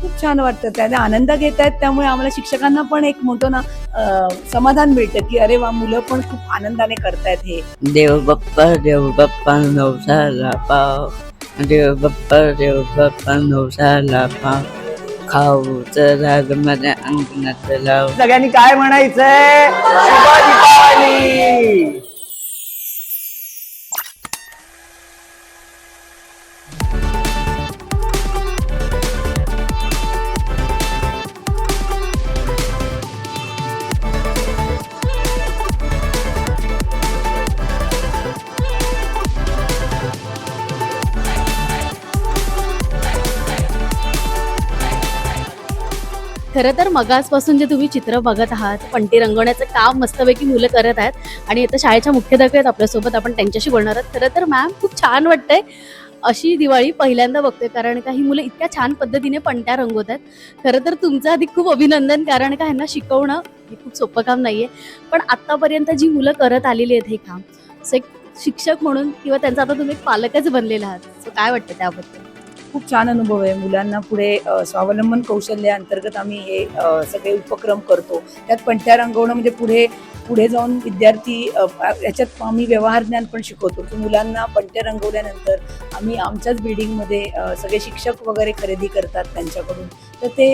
खूप छान वाटतं. त्याने आनंद घेत आहेत. त्यामुळे आम्हाला शिक्षकांना पण एक म्हणतो ना समाधान मिळतं की अरे वा मुलं पण खूप आनंदाने करतायत हे. देव बाप्पा देव बाप्पा नवसाला पाव देव बाप्पा देव बाप्पा नवसाला पाव खाऊच राग माझ्या अंगणात लाव. सगळ्यांनी काय म्हणायचंय? खरं तर मगासपासून जे तुम्ही चित्र बघत आहात पणती रंगवण्याचं काम मस्तपैकी मुलं करत आहेत आणि आता शाळेच्या मुख्याध्यापक आहेत आपल्यासोबत आपण त्यांच्याशी बोलणार आहोत. खरं तर मॅम खूप छान वाटतंय अशी दिवाळी पहिल्यांदा बघते कारण का ही मुलं इतक्या छान पद्धतीने पणत्या रंगवत आहेत. खरं तर तुमचं आधी खूप अभिनंदन कारण का ह्यांना शिकवणं हे खूप सोपं काम नाहीये. पण आतापर्यंत जी मुलं करत आलेली आहेत हे काम सो एक शिक्षक म्हणून किंवा त्यांचा आता तुम्ही एक पालकच बनलेला आहात. सो काय वाटतं त्याबद्दल? खूप छान अनुभव आहे. मुलांना पुढे स्वावलंबन कौशल्य अंतर्गत आम्ही हे सगळे उपक्रम करतो. त्यात पणत्या रंगवणं म्हणजे पुढे पुढे जाऊन विद्यार्थी याच्यात आम्ही व्यवहार ज्ञान पण शिकवतो की मुलांना पणत्या रंगवल्यानंतर आम्ही आमच्याच बिल्डिंगमध्ये सगळे शिक्षक वगैरे खरेदी करतात त्यांच्याकडून. तर ते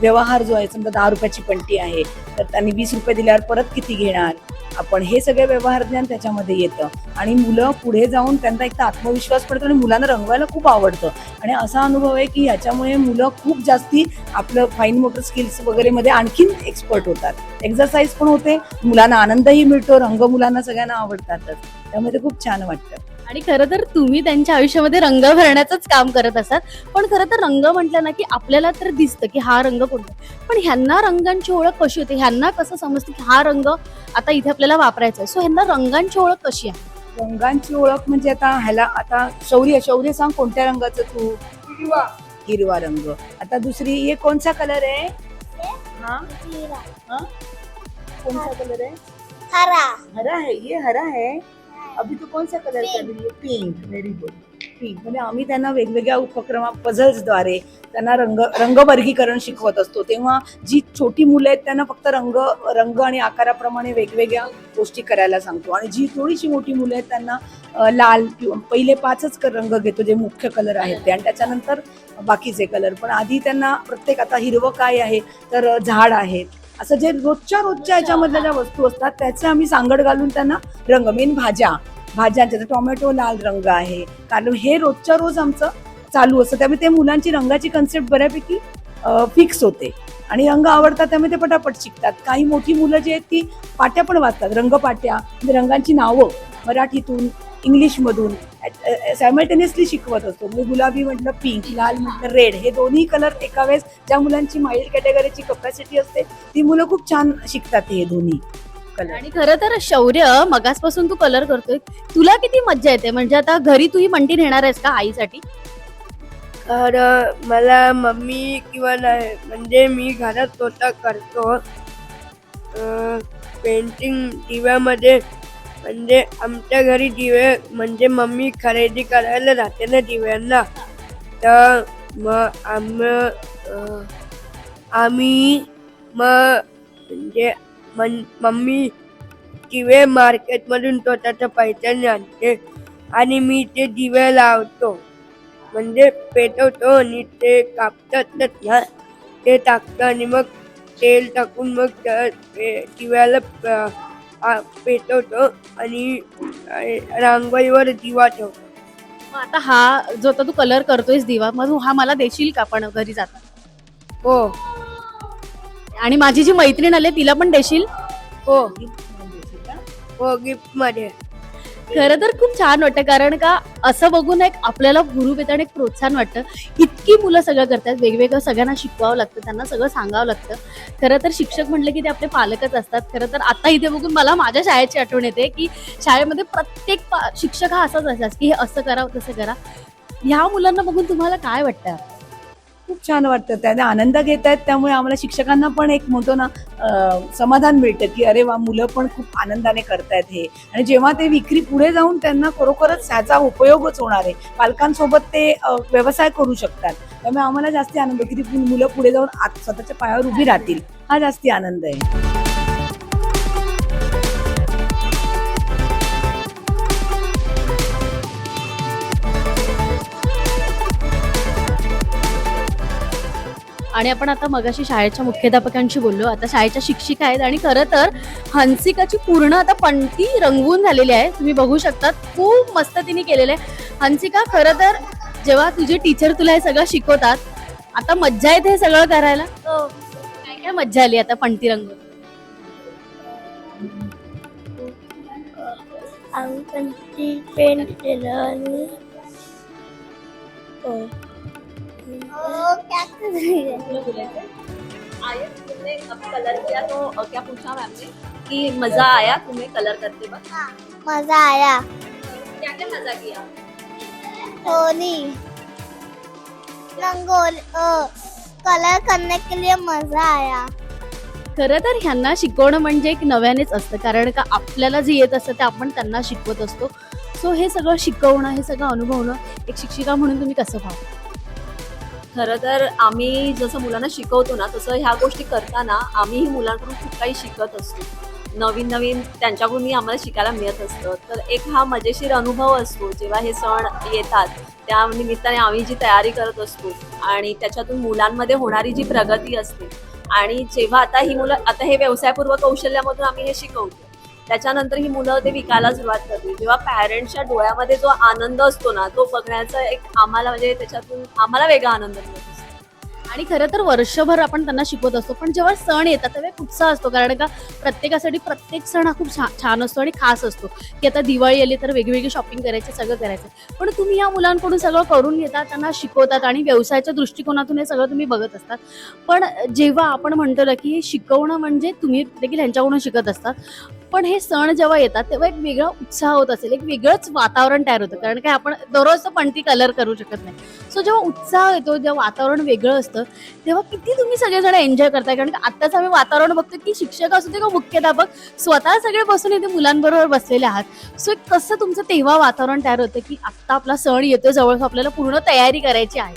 व्यवहार जो आहे समजा दहा रुपयाची पणती आहे तर त्यांनी वीस रुपये दिल्यावर परत किती घेणार? आपण हे सगळे व्यवहार ज्ञान त्याच्यामध्ये येतं. आणि मुलं पुढे जाऊन त्यांचा एक तर आत्मविश्वास पडतो आणि मुलांना रंगवायला खूप आवडतं. आणि असा अनुभव आहे की याच्यामुळे मुलं खूप जास्ती आपलं फाईन मोटर स्किल्स वगैरे मध्ये आणखीन एक्सपर्ट होतात. एक्झरसाईज पण होते मुलांना आनंदही मिळतो रंग मुलांना सगळ्यांना आवडतातच. त्यामुळे ते खूप छान वाटतं. आणि खरं तर तुम्ही त्यांच्या आयुष्यामध्ये रंग भरण्याचंच काम करत असाल. पण खरं तर रंग म्हटलं ना की आपल्याला तर दिसतं की हा रंग कोणता पण ह्यांना रंगांची ओळख कशी होते? ह्यांना कसं समजतं की हा रंग आता इथे आपल्याला वापरायचा आहे? सो ह्यांना रंगांची ओळख कशी आहे? रंगांची ओळख म्हणजे आता ह्याला आता शौर्य शौर्य सांग कोणत्या रंगाचं तू? हिरवा. हिरवा रंग. आता दुसरी ये कोणचा कलर आहे? हा? हा? कोणसा कलर है हरा. हरा है ये हरा है अभी तो कौन सा कलर कर रही है? पिंक व्हेरी गुड पिंक म्हणजे आम्ही त्यांना वेगवेगळ्या उपक्रमा पझल्सद्वारे त्यांना रंग रंगवर्गीकरण शिकवत असतो. तेव्हा जी छोटी मुलं आहेत त्यांना फक्त रंग रंग आणि आकाराप्रमाणे वेगवेगळ्या गोष्टी करायला सांगतो. आणि जी थोडीशी मोठी मुलं आहेत त्यांना लाल किंवा पहिले पाचच रंग घेतो जे मुख्य कलर आहेत ते. आणि त्याच्यानंतर बाकीचे कलर पण आधी त्यांना प्रत्येक आता हिरवं काय आहे तर झाड आहेत असं जे रोजच्या रोजच्या याच्यामधल्या ज्या वस्तू असतात त्याचं आम्ही सांगड घालून त्यांना रंग. मेन भाज्या. भाज्या तर टोमॅटो लाल रंग आहे. कारण हे रोजच्या रोज आमचं चालू असतं. त्यामुळे ते मुलांची रंगाची कन्सेप्ट बऱ्यापैकी फिक्स होते. आणि रंग आवडतात त्यामुळे ते पटापट शिकतात. काही मोठी मुलं जी आहेत ती पाट्या पण वाचतात. रंगपाट्या. म्हणजे रंगांची नावं मराठीतून इंग्लिशमधून. सायमल्टेनियसली शिकवत असतो. म्हणजे गुलाबी म्हटलं पिंक लाल म्हटलं रेड हे दोन्ही कलर एका वेळेस ज्या मुलांची माइल्ड कॅटेगरीची कपॅसिटी असते ती मुलं खूप छान शिकतात हे दोन्ही कलर आणि खरं तर शौर्य मगासपासून तू कलर करतोय. तुला किती मज्जा येते? म्हणजे आता घरी तू ही मंटी नेणार आहेस का आईसाठी? तर मला मम्मी किंवा नाही म्हणजे मी घरात स्वतः करतो. पेंटिंग दिव्यामध्ये म्हणजे आमच्या घरी दिवे म्हणजे मम्मी खरेदी करायला जाते ना दिव्यांना. तर मग आम आम्ही मग म्हणजे मन मम्मी दिवे मार्केटमधून स्वतःचं पैठण आणते आणि मी ते दिवे लावतो. म्हणजे पेटवतो आणि ते कापतात ना ते टाकतं आणि मग तेल टाकून मग त्या- दिव्याला पेटवतो आणि रांगोळीवर दिवा ठेवतो मग आता हा जो आता तू कलर करतोयस दिवा मग तू हा मला देशील का पण घरी जाता हो. आणि माझी जी मैत्रीण आली तिला पण देशील? हो. हो गिफ्टमध्ये खरं तर खूप छान वाटतं कारण का असं बघून एक आपल्याला हुरूप येतं आणि एक प्रोत्साहन वाटतं. इतकी मुलं सगळं करतात वेगवेगळं सगळ्यांना शिकवावं लागतं त्यांना सगळं सांगावं लागतं. खरं तर शिक्षक म्हटलं की ते आपले पालकच असतात. खरं तर आता इथे बघून मला माझ्या शाळेची आठवण येते की शाळेमध्ये प्रत्येक पा- शिक्षक हा असाच असाच की हे असं करा तसं करा. ह्या मुलांना बघून तुम्हाला काय वाटतं? खूप छान वाटतं. त्याने आनंद घेत आहेत. त्यामुळे आम्हाला शिक्षकांना पण एक म्हणतो ना समाधान मिळतं की अरे वा मुलं पण खूप आनंदाने करतायत हे. आणि जेव्हा ते विक्री पुढे जाऊन त्यांना खरोखरच ह्याचा उपयोगच होणार आहे. पालकांसोबत ते व्यवसाय करू शकतात. त्यामुळे आम्हाला जास्ती आनंद की ती मुलं पुढे जाऊन स्वतःच्या पायावर उभी राहतील. हा जास्ती आनंद आहे. आणि आपण आता मगाशी शाळेच्या मुख्याध्यापकांशी बोललो. आता शाळेच्या शिक्षिका आहेत आणि खरं तर हंसिकाची पूर्ण आता पंटी रंगवून झालेली आहे. तुम्ही बघू शकता खूप मस्त तिने केलेलं आहे. हंसिका खरं तर जेव्हा तुझे टीचर तुला हे सगळं शिकवतात आता मज्जा येते हे सगळं करायला? काय काय मज्जा आली आता पंटी रंगवून? आम्ही पण ती पेंट केलं आणि हो. कलर किया तो क्या पूछा मैम ने? कि मजा आया तुम्हें कलर करते वक्त? मजा आया। क्या क्या मजा किया? होली रंगोली कलर करने के लिए मजा आया। खरं तर ह्यांना शिकवणं म्हणजे एक नव्यानेच असतं कारण का आपल्याला जे येत असतं ते आपण त्यांना शिकवत असतो. सो हे सगळं शिकवणं हे सगळं अनुभवणं एक शिक्षिका म्हणून तुम्ही कसं पाहता? खरं तर आम्ही जसं मुलांना शिकवतो ना तसं ह्या गोष्टी करताना आम्हीही मुलांकडून खूप काही शिकत असतो. नवीन नवीन त्यांच्याकडूनही आम्हाला शिकायला मिळत असतं. तर एक हा मजेशीर अनुभव असतो जेव्हा हे सण येतात त्या निमित्ताने आम्ही जी तयारी करत असतो आणि त्याच्यातून मुलांमध्ये होणारी जी प्रगती असते आणि जेव्हा आता ही मुलं आता हे व्यवसायपूर्व कौशल्यामधून आम्ही हे शिकवतो त्याच्यानंतर ही मुलं ते विकायला सुरुवात करतील. जेव्हा पॅरेंट्सच्या डोळ्यामध्ये जो आनंद असतो ना तो बघण्याचा एक आम्हाला म्हणजे त्याच्यातून आम्हाला वेगळा आनंद मिळतो आणि खरं तर वर्षभर आपण त्यांना शिकवत असतो पण जेव्हा सण येतात तेव्हा उत्साह असतो. कारण का प्रत्येकासाठी प्रत्येक सण हा खूप छा- छान असतो आणि खास असतो. की आता दिवाळी आली तर वेगवेगळी शॉपिंग करायचे सगळं करायचं. पण तुम्ही या मुलांकडून सगळं करून घेता त्यांना शिकवतात आणि व्यवसायाच्या दृष्टिकोनातून हे सगळं तुम्ही बघत असतात. पण जेव्हा आपण म्हणतो ना की शिकवणं म्हणजे तुम्ही देखील ह्यांच्याकडून शिकत असतात. पण हे सण जेव्हा येतात तेव्हा एक वेगळा उत्साह होत असेल एक वेगळंच वातावरण तयार होतं. कारण काय आपण दररोज पण पणती कलर करू शकत नाही. सो जेव्हा उत्साह येतो जेव्हा वातावरण वेगळं असतं तेव्हा किती तुम्ही सगळेजण एन्जॉय करताय. कारण आत्ताच आम्ही वातावरण बघतो की शिक्षक असू दे का मुख्याध्यापक स्वतः सगळे बसून इथे मुलांबरोबर बसलेले आहात. सो एक कसं तुमचं तेव्हा वातावरण तयार होतं की आत्ता आपला सण येतो जवळ आपल्याला पूर्ण तयारी करायची आहे?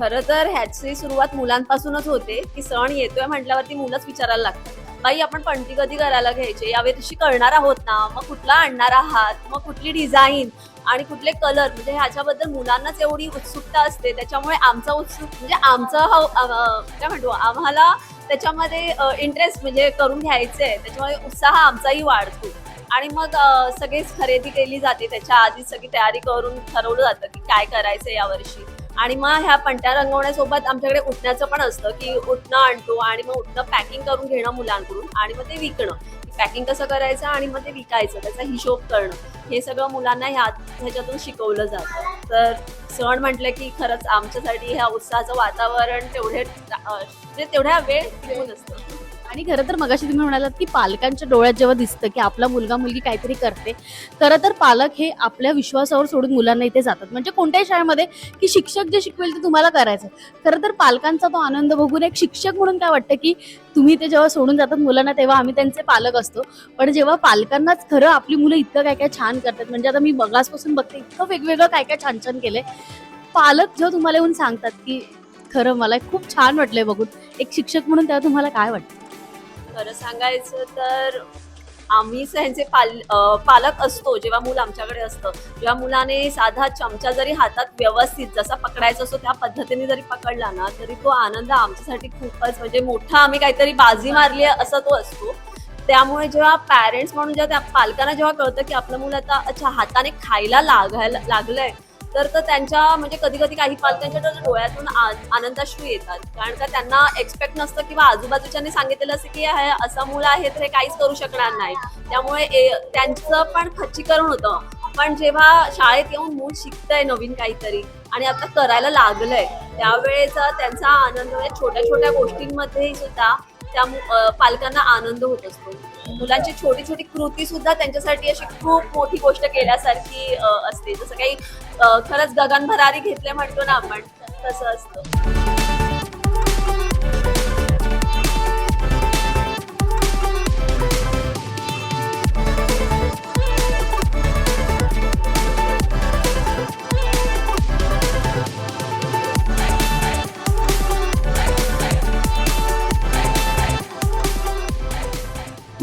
खरं तर ह्याची सुरुवात मुलांपासूनच होते की सण येतोय म्हटल्यावरती मुलंच विचारायला लागतात. बाई आपण पणती कधी करायला घ्यायचे? यावेळी करणार आहोत ना. मग कुठला आणणार आहात? मग कुठली डिझाईन आणि कुठले कलर म्हणजे ह्याच्याबद्दल मुलांनाच एवढी उत्सुकता असते. त्याच्यामुळे आमचा उत्सुक म्हणजे आमचं हा काय म्हणतो? आम्हाला त्याच्यामध्ये इंटरेस्ट म्हणजे करून घ्यायचे आहे त्याच्यामुळे उत्साह आमचाही वाढतो. आणि मग सगळीच खरेदी केली जाते. त्याच्या आधी सगळी तयारी करून ठरवलं जातं की काय करायचं यावर्षी. आणि मग ह्या पंट्या रंगवण्यासोबत आमच्याकडे उठण्याचं पण असतं की उठणं आणतो आणि मग उठणं पॅकिंग करून घेणं मुलांकडून आणि मग ते विकणं. पॅकिंग कसं करायचं आणि मग ते विकायचं त्याचा हिशोब करणं. हे सगळं मुलांना ह्या ह्याच्यातून शिकवलं जातं. तर सण म्हटलं की खरंच आमच्यासाठी ह्या उत्साहाचं वातावरण तेवढे म्हणजे तेवढ्या वेळ घेऊन असतं. आणि खरं तर मगाशी तुम्ही म्हणालात की पालकांच्या डोळ्यात जेव्हा दिसतं की आपला मुलगा मुलगी काहीतरी करते खरं तर पालक हे आपल्या विश्वासावर सोडून मुलांना इथे जातात. म्हणजे कोणत्याही शाळेमध्ये की शिक्षक जे शिकवेल ते तुम्हाला करायचं. खरं तर पालकांचा तो आनंद बघून एक शिक्षक म्हणून काय वाटतं की तुम्ही ते जेव्हा सोडून जातात मुलांना तेव्हा आम्ही त्यांचे पालक असतो. पण जेव्हा पालकांनाच खरं आपली मुलं इतकं काय काय छान करतात म्हणजे आता मी बघासपासून बघते इतकं वेगवेगळं काय काय छान छान केलंय. पालक जेव्हा तुम्हाला येऊन सांगतात की खरं मला खूप छान वाटलंय बघून एक शिक्षक म्हणून तेव्हा तुम्हाला काय वाटतं? खरं सांगायचं तर आम्ही त्यांचे पाल पालक असतो जेव्हा मूल आमच्याकडे असतं जेव्हा मुलाने साधा चमचा जरी हातात व्यवस्थित जसा पकडायचा असतो त्या पद्धतीने जरी पकडला ना तरी तो आनंद आमच्यासाठी खूपच म्हणजे मोठा आम्ही काहीतरी बाजी मारली असा तो असतो. त्यामुळे जेव्हा पॅरेंट्स म्हणून जेव्हा त्या पालकांना जेव्हा कळतं की आपलं मुलं आता अच्छा हाताने खायला लागायला लागलंय तर तर त्यांच्या म्हणजे कधी कधी काही पालकांच्या तर डोळ्यातून आनंदाश्रू येतात. कारण का त्यांना एक्सपेक्ट नसतं किंवा आजूबाजूच्याने सांगितलेलं असतं की हे असं मुलं आहे तर हे काहीच करू शकणार नाही. त्यामुळे ए- त्यांचं पण खच्चीकरण होतं. पण जेव्हा शाळेत येऊन मूल शिकतंय नवीन काहीतरी आणि आता करायला लागलंय त्यावेळेचा त्यांचा आनंद म्हणजे छोट्या छोट्या गोष्टींमध्ये सुद्धा त्या पालकांना आनंद होत असतो. मुलांची छोटी छोटी कृती सुद्धा त्यांच्यासाठी अशी खूप मोठी गोष्ट केल्यासारखी असते. जसं काही खरंच गगन भरारी घेतले म्हणतो ना आपण तसं असतं.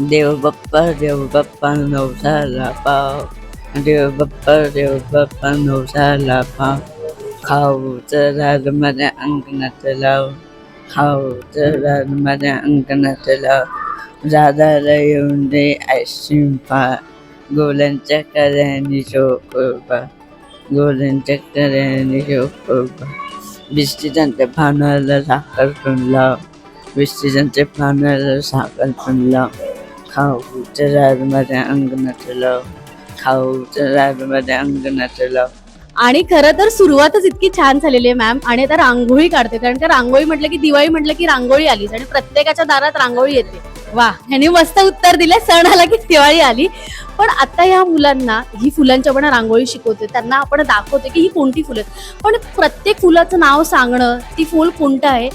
देव बाप्पा देव बाप्पा नवसाला पाव देव बाप्पा देव बाप्पा नवसाला पाव खाऊचं राज माझ्या अंगणात लाव खाऊचं राज माझ्या अंगणात लाव राधाला येऊन दे आईस्क्रीम पा गोल्यांच्या कऱ्याने शोकोबा गोल्यांच्या कऱ्याने शोकोबा बिस्किटांच्या पानाला साखर पण लाव बिस्किटांच्या पानाला साखर पण लाव खाऊच्या राजमाऱ्या अंगणात लाव खाऊच्या राजमाऱ्या अंगणात लाव आणि खरं तर सुरुवातच इतकी छान झालेली आहे मॅम आणि आता रांगोळी काढते. कारण का रांगोळी म्हटलं की दिवाळी म्हटलं की रांगोळी आलीच आणि प्रत्येकाच्या दारात रांगोळी येते. वा ह्याने मस्त उत्तर दिले. सण आला की दिवाळी आली. पण आता या मुलांना ही फुलांच्या आपण रांगोळी शिकवते. त्यांना आपण दाखवते की ही कोणती फुलं आहेत. पण प्रत्येक फुलाचं नाव सांगणं ती फुल कोणतं आहे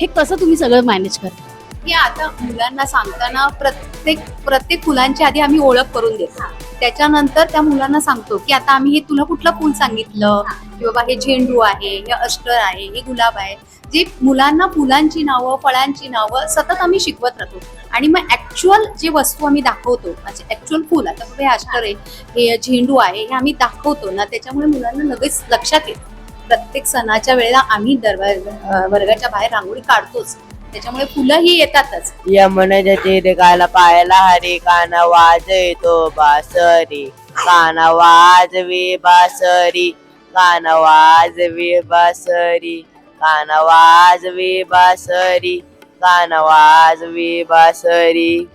हे कसं तुम्ही सगळं मॅनेज करता? की आता मुलांना सांगताना प्रत्येक प्रत्येक फुलांची आधी आम्ही ओळख करून देतो. त्याच्यानंतर त्या मुलांना सांगतो की आता आम्ही हे तुला कुठलं फुल सांगितलं? की बाबा हे झेंडू आहे हे अस्टर आहे हे गुलाब आहे. जे मुलांना फुलांची नावं फळांची नावं सतत आम्ही शिकवत राहतो. आणि मग ऍक्च्युअल जे वस्तू आम्ही दाखवतो म्हणजे ऍक्च्युअल फुल आता बाबा हे अस्टर आहे हे झेंडू आहे हे आम्ही दाखवतो ना त्याच्यामुळे मुलांना लगेच लक्षात येतं. प्रत्येक सणाच्या वेळेला आम्ही दरवाजा वर्गाच्या बाहेर रांगोळी काढतोच. त्याच्यामुळे फुलं ही येतातच यमुनेच्या चिरे काला पायाला हरी काना वाज येतो बासरी काना वाजवी बासरी काना वाजवी बासरी काना वाजवी बासरी काना वाजवी बासरी.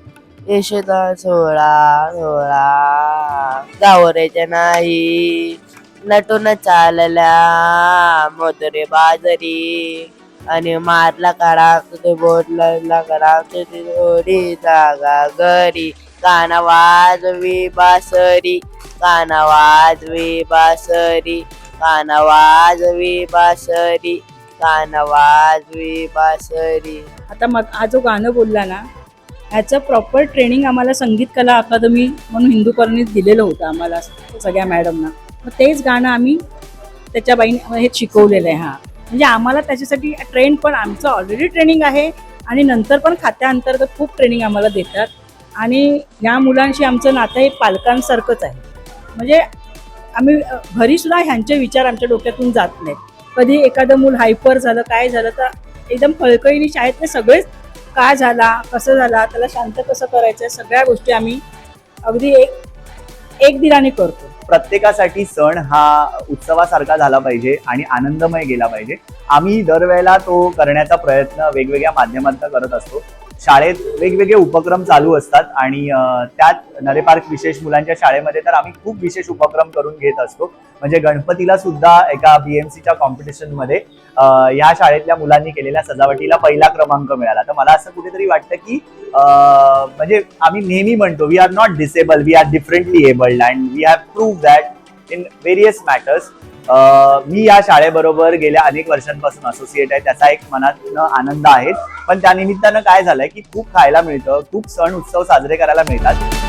यशोदा सोळा सोळा गावरेच्या नाही नटून चालल्या मोतरे बाजरी. आणि मारला काढा तुझे बोटला काढा तुझी थोडी जागा घरी. काना वाजवी बासरी काना वाजवी बासरी काना वाजवी बासरी काना वाजवी बासरी. आता मग हा जो गाणं बोलला ना ह्याचं प्रॉपर ट्रेनिंग आम्हाला संगीत कला अकादमी म्हणून हिंदू कॉलनीत दिलेलं होतं आम्हाला सगळ्या मॅडमना मग तेच गाणं आम्ही त्याच्या बाईने हे शिकवलेलं आहे हा. म्हणजे आम्हाला त्याच्यासाठी ट्रेन पण आमचं ऑलरेडी ट्रेनिंग आहे आणि नंतर पण खात्याअंतर्गत खूप ट्रेनिंग आम्हाला देतात. आणि ह्या मुलांशी आमचं नातं हे पालकांसारखंच आहे. म्हणजे आम्ही घरीसुद्धा ह्यांचे विचार आमच्या डोक्यातून जात नाहीत. कधी एखादं मूल हायपर झालं काय झालं तर एकदम फळकळीने शाळेतले सगळेच काय झाला कसं झाला त्याला शांत कसं करायचं सगळ्या गोष्टी आम्ही अगदी एक एक दिलाने करतो. प्रत्येकासाठी सण हा उत्सवासारखा झाला पाहिजे आणि आनंदमय गेला पाहिजे. आम्ही दरवेळेला तो करण्याचा प्रयत्न वेगवेगळ्या माध्यमातून करत असतो. शाळेत वेगवेगळे उपक्रम चालू असतात आणि त्यात नरे पार्क विशेष मुलांच्या शाळेमध्ये तर आम्ही खूप विशेष उपक्रम करून घेत असतो. म्हणजे गणपतीला सुद्धा एका बीएमसीच्या कॉम्पिटिशनमध्ये या शाळेतल्या मुलांनी केलेल्या सजावटीला पहिला क्रमांक मिळाला. तर मला असं कुठेतरी वाटतं की म्हणजे आम्ही नेहमी म्हणतो we are not disable we are differently abled and we have prove that in various matters मी या शाळेबरोबर गेल्या अनेक वर्षांपासून असोसिएट आहे. त्याचा एक मनातनं आनंद आहे. पण त्यानिमित्तानं काय झालंय की खूप खायला मिळतं खूप सण उत्सव साजरे करायला मिळतात.